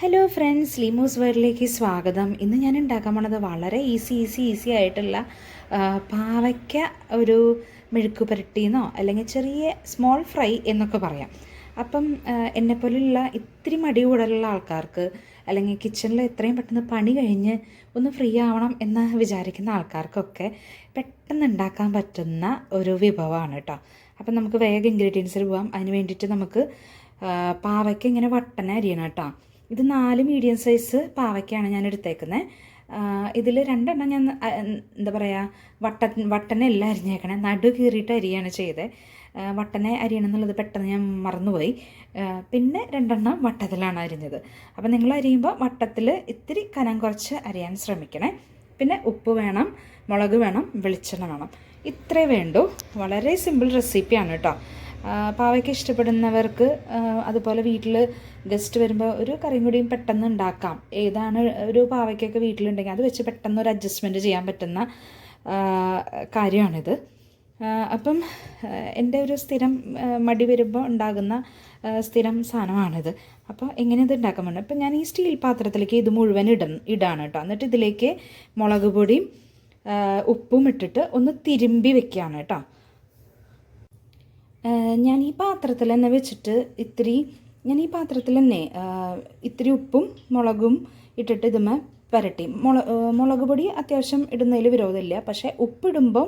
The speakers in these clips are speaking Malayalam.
ഹലോ ഫ്രണ്ട്സ് ലീമോസ് വേർഡിലേക്ക് സ്വാഗതം. ഇന്ന് ഞാൻ ഉണ്ടാക്കാൻ പോണത് വളരെ ഈസി ഈസി ഈസി ആയിട്ടുള്ള പാവയ്ക്ക ഒരു മെഴുക്ക് പുരട്ടിന്നോ അല്ലെങ്കിൽ ചെറിയ സ്മോൾ ഫ്രൈ എന്നൊക്കെ പറയാം. അപ്പം എന്നെപ്പോലുള്ള ഇത്തിരി മടി കൂടുതലുള്ള ആൾക്കാർക്ക് അല്ലെങ്കിൽ കിച്ചണിൽ എത്രയും പെട്ടെന്ന് പണി കഴിഞ്ഞ് ഒന്ന് ഫ്രീ ആവണം എന്ന് വിചാരിക്കുന്ന ആൾക്കാർക്കൊക്കെ പെട്ടെന്ന് ഉണ്ടാക്കാൻ പറ്റുന്ന ഒരു വിഭവമാണ് കേട്ടോ അപ്പം നമുക്ക് വേഗം ഇൻഗ്രീഡിയൻസിൽ പോവാം. അതിന് വേണ്ടിയിട്ട് നമുക്ക് പാവയ്ക്ക ഇങ്ങനെ വട്ടന അരിയണം കേട്ടോ ഇത് നാല് മീഡിയം സൈസ് പാവയ്ക്കാണ് ഞാൻ എടുത്തേക്കുന്നത് ഇതിൽ രണ്ടെണ്ണം ഞാൻ എന്താ പറയുക വട്ട വട്ടനല്ല അരിഞ്ഞേക്കണേ. നടു കീറിയിട്ട് അരിയാണ് ചെയ്തത് വട്ടനെ അരിയണം എന്നുള്ളത് പെട്ടെന്ന് ഞാൻ മറന്നുപോയി. പിന്നെ രണ്ടെണ്ണം വട്ടത്തിലാണ് അരിഞ്ഞത്. അപ്പോൾ നിങ്ങൾ അരിയുമ്പോൾ വട്ടത്തിൽ ഇത്തിരി കനം കുറച്ച് അരിയാൻ ശ്രമിക്കണേ. പിന്നെ ഉപ്പ് വേണം മുളക് വേണം വെളിച്ചെണ്ണ വേണം. ഇത്രേ വേണ്ടൂ. വളരെ സിമ്പിൾ റെസിപ്പിയാണ് കേട്ടോ. പാവയ്ക്ക ഇഷ്ടപ്പെടുന്നവർക്ക് അതുപോലെ വീട്ടിൽ ഗസ്റ്റ് വരുമ്പോൾ ഒരു കറിയും കൂടിയും പെട്ടെന്ന് ഉണ്ടാക്കാം. ഏതാണ് ഒരു പാവയ്ക്കൊക്കെ വീട്ടിലുണ്ടെങ്കിൽ അത് വെച്ച് പെട്ടെന്ന് ഒരു അഡ്ജസ്റ്റ്മെന്റ് ചെയ്യാൻ പറ്റുന്ന കാര്യമാണിത്. അപ്പം എന്റെ ഒരു സ്ഥിരം മടി വരുമ്പോൾ ഉണ്ടാകുന്ന സ്ഥിരം സാധനമാണിത്. അപ്പോൾ എങ്ങനെ ഇത് ഉണ്ടാക്കാൻ പറ്റും? അപ്പം ഞാൻ ഈ സ്റ്റീൽ പാത്രത്തിലേക്ക് ഇത് മുഴുവൻ ഇട ഇടാണ് കേട്ടോ. എന്നിട്ട് ഇതിലേക്ക് മുളക് പൊടിയും ഉപ്പും ഇട്ടിട്ട് ഒന്ന് തിരുമ്പി വെക്കുകയാണ് കേട്ടോ. ഞാൻ ഈ പാത്രത്തിൽ തന്നെ വെച്ചിട്ട് ഇത്തിരി ഞാൻ ഈ പാത്രത്തിൽ തന്നെ ഇത്തിരി ഉപ്പും മുളകും ഇട്ടിട്ട് ഇതുമ പുരട്ടി മുള മുളക് പൊടി അത്യാവശ്യം ഇടുന്നതിൽ വിരോധമില്ല. പക്ഷേ ഉപ്പിടുമ്പോൾ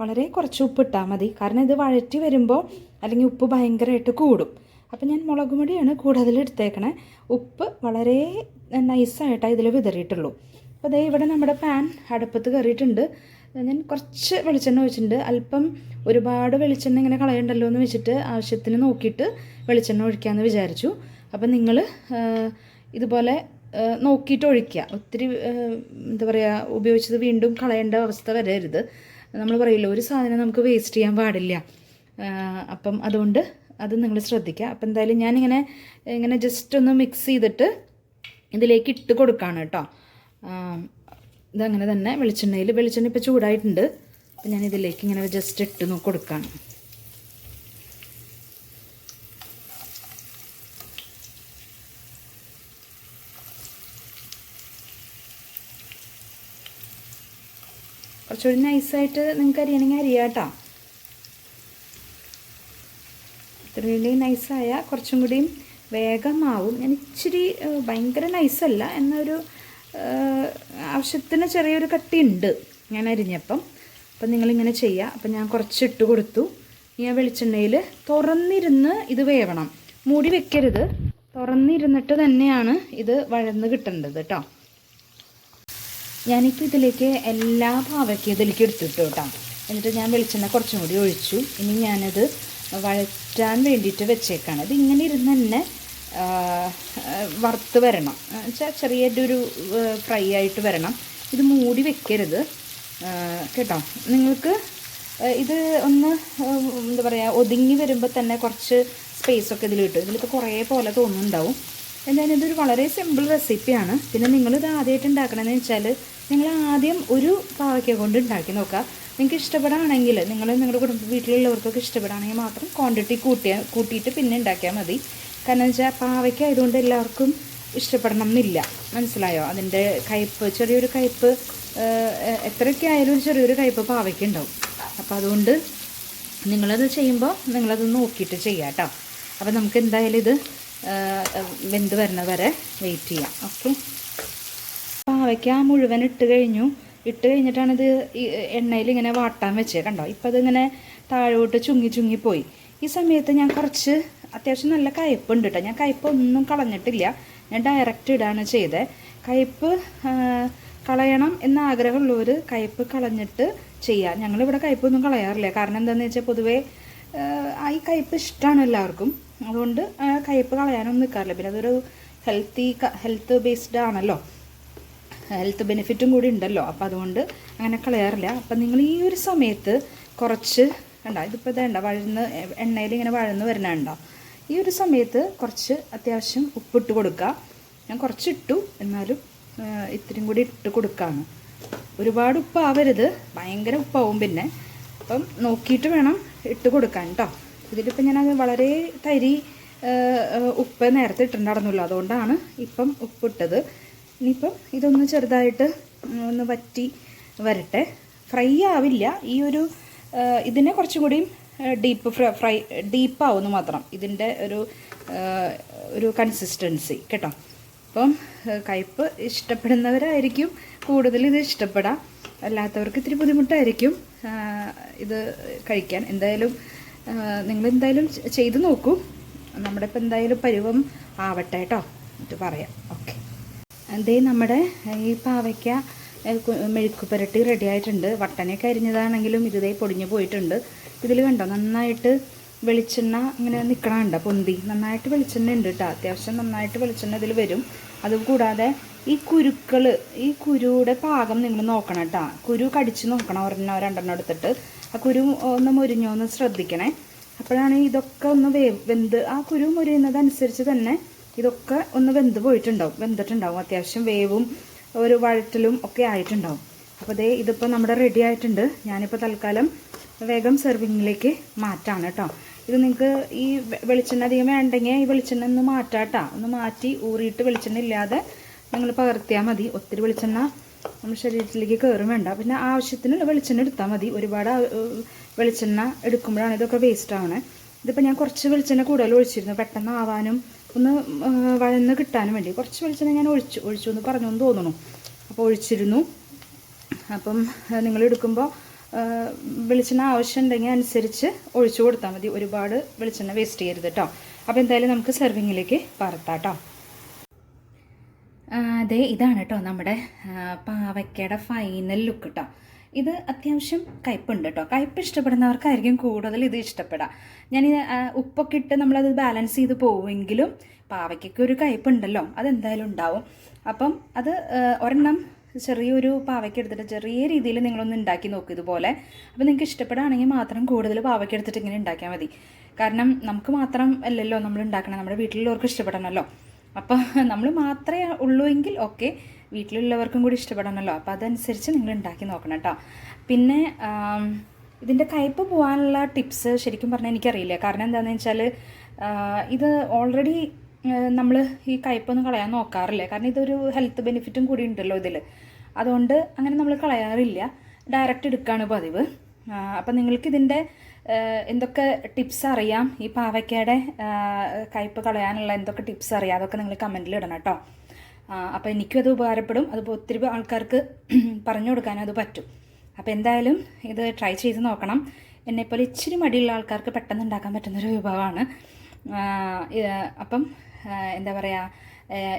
വളരെ കുറച്ച് ഉപ്പ് ഇട്ടാൽ മതി. കാരണം ഇത് വഴറ്റി വരുമ്പോൾ അല്ലെങ്കിൽ ഉപ്പ് ഭയങ്കരമായിട്ട് കൂടും. അപ്പം ഞാൻ മുളക് പൊടിയാണ് കൂടുതൽ എടുത്തേക്കണേ. ഉപ്പ് വളരെ നൈസായിട്ടാണ് ഇതിൽ വിതറിയിട്ടുള്ളൂ. അപ്പോൾ ദേ ഇവിടെ നമ്മുടെ പാൻ അടുപ്പത്ത് കയറിയിട്ടുണ്ട്. ഞാൻ കുറച്ച് വെളിച്ചെണ്ണ ഒഴിച്ചിട്ടുണ്ട്. അല്പം ഒരുപാട് വെളിച്ചെണ്ണ ഇങ്ങനെ കളയണ്ടല്ലോ എന്ന് വെച്ചിട്ട് ആവശ്യത്തിന് നോക്കിയിട്ട് വെളിച്ചെണ്ണ ഒഴിക്കാമെന്ന് വിചാരിച്ചു. അപ്പം നിങ്ങൾ ഇതുപോലെ നോക്കിയിട്ട് ഒഴിക്കുക. ഒത്തിരി എന്താ പറയുക ഉപയോഗിച്ചത് വീണ്ടും കളയേണ്ട അവസ്ഥ വരരുത്. നമ്മൾ പറയില്ല ഒരു സാധനം നമുക്ക് വേസ്റ്റ് ചെയ്യാൻ പാടില്ല. അപ്പം അതുകൊണ്ട് അത് നിങ്ങൾ ശ്രദ്ധിക്കുക. അപ്പം എന്തായാലും ഞാനിങ്ങനെ ഇങ്ങനെ ജസ്റ്റ് ഒന്ന് മിക്സ് ചെയ്തിട്ട് ഇതിലേക്ക് ഇട്ട് കൊടുക്കുകയാണ് കേട്ടോ. ഇതങ്ങനെ തന്നെ വെളിച്ചെണ്ണയിൽ വെളിച്ചെണ്ണ ഇപ്പോൾ ചൂടായിട്ടുണ്ട്. അപ്പം ഞാൻ ഇതിലേക്ക് ഇങ്ങനെ ജസ്റ്റ് ഇട്ട് നോ കൊടുക്കുകയാണ് കുറച്ചുകൂടി നൈസായിട്ട് നിങ്ങൾക്ക് അരിയണമെങ്കിൽ അരിയാം കേട്ടോ ഇത്രയും നൈസായ കുറച്ചും കൂടിയും വേഗമാവും ഞാൻ ഇച്ചിരി ഭയങ്കര നൈസല്ല എന്നൊരു ആവശ്യത്തിന് ചെറിയൊരു കട്ടിയുണ്ട് ഞാൻ അരിഞ്ഞപ്പം. അപ്പം നിങ്ങളിങ്ങനെ ചെയ്യുക. അപ്പം ഞാൻ കുറച്ച് ഇട്ട് കൊടുത്തു ഈ വെളിച്ചെണ്ണയിൽ തുറന്നിരുന്ന് ഇത് വേവണം. മൂടി വെക്കരുത്. തുറന്നിരുന്നിട്ട് തന്നെയാണ് ഇത് വഴന്ന് കിട്ടേണ്ടത് കേട്ടോ. ഞാനിപ്പോൾ ഇതിലേക്ക് എല്ലാ പാവയ്ക്കും ഇതിലേക്ക് എടുത്തിട്ടു കേട്ടോ. എന്നിട്ട് ഞാൻ വെളിച്ചെണ്ണ കുറച്ചും കൂടി ഒഴിച്ചു. ഇനി ഞാനത് വഴറ്റാൻ വേണ്ടിയിട്ട് വെച്ചേക്കാണ്. ഇത് ഇങ്ങനെ ഇരുന്ന് തന്നെ വറുത്ത് വരണം. വെച്ചാൽ ചെറിയൊരു ഫ്രൈ ആയിട്ട് വരണം. ഇത് മൂടി വെക്കരുത്. കേട്ടോ? നിങ്ങൾക്ക് ഇത് ഒന്ന് എന്താ പറയുക ഒതുങ്ങി വരുമ്പോൾ തന്നെ കുറച്ച് സ്പേസ് ഒക്കെ ഇതിൽ കിട്ടും ഇതിലിപ്പോൾ കുറേ പോലെ തോന്നുന്നുണ്ടാവും. എന്തായാലും ഇതൊരു വളരെ സിമ്പിൾ റെസിപ്പിയാണ് പിന്നെ നിങ്ങളിത് ആദ്യമായിട്ട് ഉണ്ടാക്കണമെന്ന് വെച്ചാൽ നിങ്ങൾ ആദ്യം ഒരു പാവയ്ക്ക കൊണ്ട് ഉണ്ടാക്കി നോക്കുക. നിങ്ങൾക്ക് ഇഷ്ടപ്പെടുകയാണെങ്കിൽ നിങ്ങൾ നിങ്ങളുടെ കുടുംബ വീട്ടിലുള്ളവർക്കൊക്കെ ഇഷ്ടപ്പെടുകയാണെങ്കിൽ മാത്രം ക്വാണ്ടിറ്റി കൂട്ടിയാൽ കൂട്ടിയിട്ട് പിന്നെ ഉണ്ടാക്കിയാൽ മതി. കാരണം വെച്ചാൽ പാവയ്ക്ക ആയതുകൊണ്ട് എല്ലാവർക്കും ഇഷ്ടപ്പെടണം എന്നില്ല മനസ്സിലായോ? അതിന്റെ കയ്പ്പ് ചെറിയൊരു കയ്പ്പ് എത്രയൊക്കെ ആയാലും ചെറിയൊരു കയ്പ്പ് പാവയ്ക്ക് ഉണ്ടാവും അപ്പോൾ അതുകൊണ്ട് നിങ്ങളത് ചെയ്യുമ്പോൾ നിങ്ങളത് നോക്കിയിട്ട് ചെയ്യാം കേട്ടോ അപ്പോൾ നമുക്ക് എന്തായാലും ഇത് വെന്ത് വരണ വരെ വെയിറ്റ് ചെയ്യാം. ഓക്കെ? ആ മുഴുവൻ ഇട്ട് കഴിഞ്ഞു. ഇട്ട് കഴിഞ്ഞിട്ടാണ് ഇത് എണ്ണയിൽ ഇങ്ങനെ വാട്ടാൻ വെച്ചേ കണ്ടോ? ഇപ്പം അതിങ്ങനെ താഴോട്ട് ചുങ്ങി ചുങ്ങി പോയി. ഈ സമയത്ത് ഞാൻ കുറച്ച് അത്യാവശ്യം നല്ല കയ്പ്പുണ്ട് കേട്ടോ ഞാൻ കയ്പ്പ് ഒന്നും കളഞ്ഞിട്ടില്ല. ഞാൻ ഡയറക്റ്റ് ഇടാണ് ചെയ്തത് കയ്പ്പ് കളയണം എന്ന ആഗ്രഹമുള്ളവർ കയ്പ്പ് കളഞ്ഞിട്ട് ചെയ്യുക ഞങ്ങളിവിടെ കയ്പ്പൊന്നും കളയാറില്ല. കാരണം എന്താണെന്ന് വെച്ചാൽ പൊതുവേ ഈ കയ്പ്പ് ഇഷ്ടമാണ് എല്ലാവർക്കും. അതുകൊണ്ട് കയ്പ്പ് കളയാനൊന്നും നിൽക്കാറില്ല പിന്നെ അതൊരു ഹെൽത്തി ഹെൽത്ത് ബേസ്ഡ് ആണല്ലോ. ഹെൽത്ത് ബെനിഫിറ്റും കൂടി ഉണ്ടല്ലോ. അപ്പോൾ അതുകൊണ്ട് അങ്ങനെ കളയാറില്ല. അപ്പം നിങ്ങൾ ഈ ഒരു സമയത്ത് കുറച്ച് വേണ്ട ഇതിപ്പോൾ ഇതേണ്ട വഴന്ന് എണ്ണയിൽ ഇങ്ങനെ വഴന്ന് വരുന്നുണ്ടോ ഈ ഒരു സമയത്ത് കുറച്ച് അത്യാവശ്യം ഉപ്പിട്ട് കൊടുക്കുക. ഞാൻ കുറച്ച് ഇട്ടു എന്നാലും ഇത്രയും കൂടി ഇട്ട് കൊടുക്കുകയാണ് ഒരുപാട് ഉപ്പാവരുത് ഭയങ്കര ഉപ്പാവും പിന്നെ. അപ്പം നോക്കിയിട്ട് വേണം ഇട്ട് കൊടുക്കാൻ കേട്ടോ ഇതിലിപ്പോൾ ഞാനത് വളരെ തരി ഉപ്പ് നേരത്തെ ഇട്ടിട്ടുണ്ടായിരുന്നല്ലോ അതുകൊണ്ടാണ് ഇപ്പം ഉപ്പിട്ടത്. ഇനിയിപ്പം ഇതൊന്ന് ചെറുതായിട്ട് ഒന്ന് വറ്റി വരട്ടെ. ഫ്രൈ ആവില്ല. ഈ ഒരു ഇതിനെ കുറച്ചും കൂടിയും ഡീപ്പ് ഫ്രൈ ഡീപ്പാവുന്നു മാത്രം. ഇതിന്റെ ഒരു ഒരു കൺസിസ്റ്റൻസി കേട്ടോ. അപ്പം കയ്പ്പ് ഇഷ്ടപ്പെടുന്നവരായിരിക്കും. കൂടുതൽ ഇത് ഇഷ്ടപ്പെടാം. അല്ലാത്തവർക്ക് ഇത്തിരി ബുദ്ധിമുട്ടായിരിക്കും ഇത് കഴിക്കാൻ. എന്തായാലും നിങ്ങൾ എന്തായാലും ചെയ്ത് നോക്കൂ. നമ്മുടെ ഇപ്പം എന്തായാലും പരുവം ആവട്ടെ കേട്ടോ. എന്നിട്ട് പറയാം. ഓക്കെ. അതേ നമ്മുടെ ഈ പാവയ്ക്ക മെഴുക്കുപുരട്ടി റെഡി ആയിട്ടുണ്ട്. വട്ടനയൊക്കെ അരിഞ്ഞതാണെങ്കിലും ഇതേ പൊടിഞ്ഞു പോയിട്ടുണ്ട്. ഇതിൽ കണ്ടോ? നന്നായിട്ട് വെളിച്ചെണ്ണ ഇങ്ങനെ നിൽക്കണുണ്ട് പൊന്തി. നന്നായിട്ട് വെളിച്ചെണ്ണ ഉണ്ട് കേട്ടോ അത്യാവശ്യം നന്നായിട്ട് വെളിച്ചെണ്ണ ഇതിൽ വരും. അതുകൂടാതെ ഈ കുരുക്കൾ ഈ കുരുയുടെ പാകം നിങ്ങൾ നോക്കണം കേട്ടോ കുരു കടിച്ച് നോക്കണം ഒരെണ്ണോ രണ്ടെണ്ണം എടുത്തിട്ട്. ആ കുരു ഒന്ന് മുരിഞ്ഞോ ഒന്ന് ശ്രദ്ധിക്കണേ. അപ്പോഴാണ് ഇതൊക്കെ ഒന്ന് വേ വെന്ത് ആ കുരു മുരിയുന്നതനുസരിച്ച് തന്നെ ഇതൊക്കെ ഒന്ന് വെന്ത് പോയിട്ടുണ്ടാവും. വെന്തിട്ടുണ്ടാവും. അത്യാവശ്യം വേവും ഒരു വഴറ്റലും ഒക്കെ ആയിട്ടുണ്ടാവും. അപ്പോൾ ദേ ഇതിപ്പോൾ നമ്മുടെ റെഡി ആയിട്ടുണ്ട്. ഞാനിപ്പോൾ തൽക്കാലം വേഗം സെർവിങ്ങിലേക്ക് മാറ്റാണ് കേട്ടോ. ഇത് നിങ്ങൾക്ക് ഈ വെളിച്ചെണ്ണ അധികം വേണ്ടെങ്കിൽ ഈ വെളിച്ചെണ്ണ ഒന്ന് മാറ്റാട്ടോ ഒന്ന് മാറ്റി ഊറിയിട്ട് വെളിച്ചെണ്ണ ഇല്ലാതെ നിങ്ങൾ പകർത്തിയാൽ മതി. ഒത്തിരി വെളിച്ചെണ്ണ നമ്മുടെ ശരീരത്തിലേക്ക് കയറും വേണ്ട. പിന്നെ ആവശ്യത്തിനുള്ള വെളിച്ചെണ്ണ എടുത്താൽ മതി. ഒരുപാട് വെളിച്ചെണ്ണ എടുക്കുമ്പോഴാണ് ഇതൊക്കെ വേസ്റ്റ് ആവണേ ഇതിപ്പോൾ ഞാൻ കുറച്ച് വെളിച്ചെണ്ണ കൂടുതൽ ഒഴിച്ചിരുന്നു. പെട്ടെന്ന് ആവാനും ഒന്ന് വഴന്ന് കിട്ടാനും വേണ്ടി. കുറച്ച് വെളിച്ചെണ്ണ ഞാൻ ഒഴിച്ചു. ഒഴിച്ചു എന്ന് പറഞ്ഞു എന്ന് തോന്നുന്നു. അപ്പോൾ ഒഴിച്ചിരുന്നു. അപ്പം നിങ്ങൾ എടുക്കുമ്പോൾ വെളിച്ചെണ്ണ ആവശ്യമുണ്ടെങ്കിൽ അനുസരിച്ച് ഒഴിച്ചു കൊടുത്താൽ മതി. ഒരുപാട് വെളിച്ചെണ്ണ വേസ്റ്റ് ചെയ്യരുത് കേട്ടോ അപ്പോൾ എന്തായാലും നമുക്ക് സെർവിങ്ങിലേക്ക് പറത്താം അതെ ഇതാണ് കേട്ടോ നമ്മുടെ പാവയ്ക്കയുടെ ഫൈനൽ ലുക്ക് കേട്ടോ ഇത് അത്യാവശ്യം കയ്പുണ്ട് കേട്ടോ കയ്പ് ഇഷ്ടപ്പെടുന്നവർക്കായിരിക്കും കൂടുതൽ ഇത് ഇഷ്ടപ്പെടാം ഞാൻ ഉപ്പൊക്കെ ഇട്ട് നമ്മളത് ബാലൻസ് ചെയ്ത് പോവുമെങ്കിലും പാവയ്ക്കൊക്കെ ഒരു കയ്പുണ്ടല്ലോ അതെന്തായാലും ഉണ്ടാവും. അപ്പം അത് ഒരെണ്ണം ചെറിയൊരു പാവയ്ക്ക് എടുത്തിട്ട് ചെറിയ രീതിയിൽ നിങ്ങളൊന്ന് ഉണ്ടാക്കി നോക്കും ഇതുപോലെ. അപ്പോൾ നിങ്ങൾക്ക് ഇഷ്ടപ്പെടുകയാണെങ്കിൽ മാത്രം കൂടുതൽ പാവയ്ക്ക് എടുത്തിട്ട് ഇങ്ങനെ ഉണ്ടാക്കിയാൽ മതി. കാരണം നമുക്ക് മാത്രം അല്ലല്ലോ നമ്മൾ ഉണ്ടാക്കണം നമ്മുടെ വീട്ടിലുള്ളവർക്ക് ഇഷ്ടപ്പെടണമല്ലോ. അപ്പോൾ നമ്മൾ മാത്രമേ ഉള്ളൂ എങ്കിൽ ഓക്കെ വീട്ടിലുള്ളവർക്കും കൂടി ഇഷ്ടപ്പെടണമല്ലോ. അപ്പോൾ അതനുസരിച്ച് നിങ്ങൾ ഉണ്ടാക്കി നോക്കണം കേട്ടോ പിന്നെ ഇതിന്റെ കയ്പ്പ് പോകാനുള്ള ടിപ്സ് ശരിക്കും പറഞ്ഞാൽ എനിക്കറിയില്ല. കാരണം എന്താണെന്ന് വെച്ചാൽ ഇത് ഓൾറെഡി നമ്മൾ ഈ കയ്പ്പൊന്നും കളയാൻ നോക്കാറില്ല. കാരണം ഇതൊരു ഹെൽത്ത് ബെനിഫിറ്റും കൂടി ഉണ്ടല്ലോ ഇതിൽ അതുകൊണ്ട് അങ്ങനെ നമ്മൾ കളയാറില്ല. ഡയറക്റ്റ് എടുക്കുകയാണ് പതിവ്. അപ്പം നിങ്ങൾക്ക് ഇതിന്റെ എന്തൊക്കെ ടിപ്സ് അറിയാം? ഈ പാവയ്ക്കയുടെ കയ്പ്പ് കളയാനുള്ള എന്തൊക്കെ ടിപ്സ് അറിയാം? അതൊക്കെ നിങ്ങൾ കമന്റിൽ ഇടണം കേട്ടോ. അപ്പോൾ എനിക്കും അത് ഉപകാരപ്പെടും. അതിപ്പോൾ ഒത്തിരി ആൾക്കാർക്ക് പറഞ്ഞു കൊടുക്കാനും അത് പറ്റും. അപ്പോൾ എന്തായാലും ഇത് ട്രൈ ചെയ്ത് നോക്കണം. എന്നെപ്പോലെ ഇച്ചിരി മടിയുള്ള ആൾക്കാർക്ക് പെട്ടെന്ന് ഉണ്ടാക്കാൻ പറ്റുന്നൊരു വിഭവമാണ്. അപ്പം എന്താ പറയുക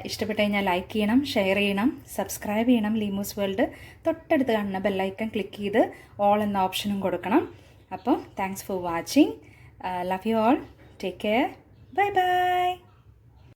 ഇഷ്ടപ്പെട്ട് കഴിഞ്ഞാൽ ലൈക്ക് ചെയ്യണം ഷെയർ ചെയ്യണം സബ്സ്ക്രൈബ് ചെയ്യണം ലീമൂസ് വേൾഡ് തൊട്ടടുത്ത് കാണുന്ന ബെല്ലൈക്കൺ ക്ലിക്ക് ചെയ്ത് ഓൾ എന്ന ഓപ്ഷനും കൊടുക്കണം. അപ്പോൾ thanks for watching love you all take care bye bye